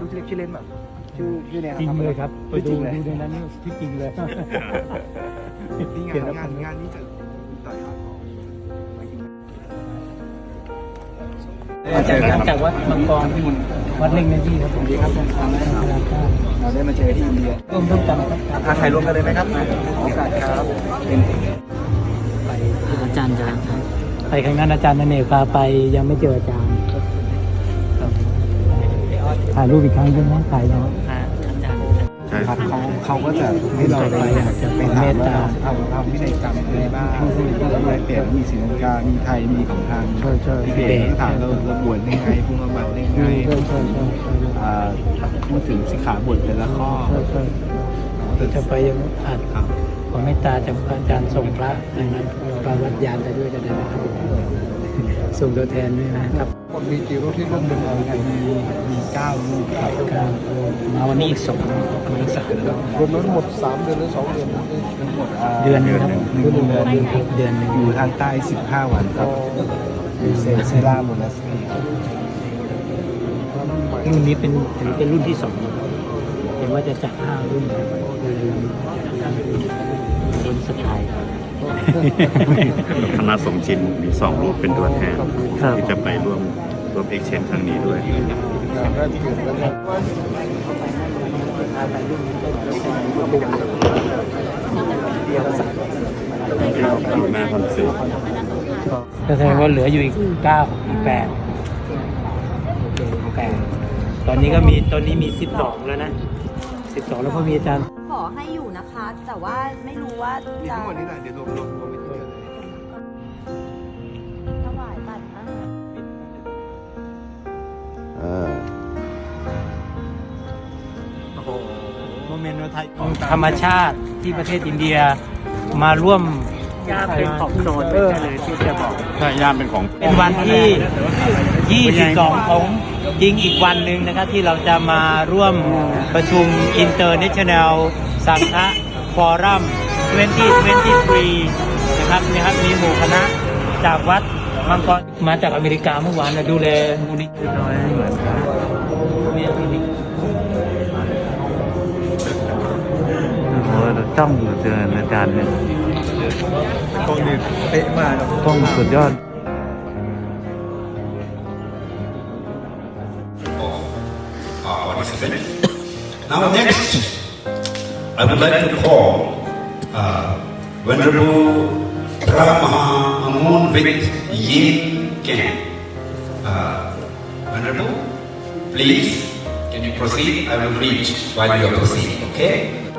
รู้ชื่อเล่นชื่อเล่นแบบชื่อชื่อเนี่ยจริงเลยครับไปชื่อจดูริงเลยดูในนั้นนี่ที่จริงเลยนี่งานงานงานนี้จะต่อยอดของมาจากมาจากวัดมังกรวัดเล่งในที่ครับผมดีครับผมทำให้เราได้เราได้มาเจอที่อินเดียร่วมร่วมกันครับอาถ่ายรวมกันเลยไหมครับโอกาสครับเป็นอาจารย์จะไปครั้งนั้นอาจารย์นเนกพาไปยังไม่เจออาจารย์ ถ่ายรูปอีกครั้งใช่ไหมถ่ายเนาะอาจารย์ครับเขาเขาก็จะให้เราไปไปถามว่าทำทำพินัยกรรมอะไรบ้างอะไรเปลี่ยนมีศรีลังกามีไทยมีของทางใช่ใช่ทิเบตถามเราเราบวชได้ไงพุทธบัตรได้ไงใช่ใช่ใช่อ่าพูดถึงสิกขาบทแต่ละข้อใช่ใช่จะไปยังอาจครับขอเมตตาจากพระอาจารย์ส่งพระดังนั้นพระวัดยานไปด้วยจะได้ไหมครับ ส่งตัวแทนด้วยนะครับมีกี่รูปที่ร่วมเดินทางมีมีเก้ารูปครับก็มาวันนี้อีกสองมาอีกสามรวมทั้งหมดสามเดือนหรือสองเดือนทั้งหมดเดือนหนึงครับเดือนหนึ่งเดือนหนึ่งครับเดือนหนึ่งอยู่ทางใต้15วันครับอยู่เซเซราโมนาสเตรีรุ่นนี้เป็นถือเป็นรุ่นที่สองเห็นว่าจะจัดห้ารุ่นครับ คณะสงฆ์ชินมีสองรูปเป็นตัวแทนครับที่จะไปร่วมร่วมเอ็กเชนครั้งนี้ด้วยได้ที่อื่นก็ได้ดูหน้าคอนเสิร์ตก็แสดงว่าเหลืออยู่อีกเก้าอีกแปดแปดตอนนี้ก็มีตอนนี้มีสิบสองแล้วนะสิบสองแล้วก็มีอาจารย์ขอให้อยู่ นะคะ แต่ว่าไม่รู้ว่ามีจะทั้งหมดนี้แหละเดี๋ยวรวมรวมรวมไปทีเดียวเลยถวายบัตรอาหารโมเมนต์ไทยธรรมชาติที่ประเทศอินเดียมาร่วมยาเป็นของโซนเลยที่จะบอกถ้าย่ามเป็นของ เป็นวันที่ 22 ของจริงอีกวันหนึ่งนะครับที่เราจะมาร่วมประชุม International สังฆะ ฟอรัม2023 นะครับนะครับมีหมู่คณะจากวัดมังกรมาจากอเมริกาเมื่อวานนะดูแลมูลนิธิน้อยเหมือนกันมีคลินิกโอ้จ้องเจออาจารย์เนี่ยกล้องนี่เป๊ะมากครับต้องสุดยอด our participant. Now next, I would like to call uh, Venerable Brahma Amonvit Yin Ken. Uh, Venerable, please, can you proceed? I will read while you are proceeding, okay?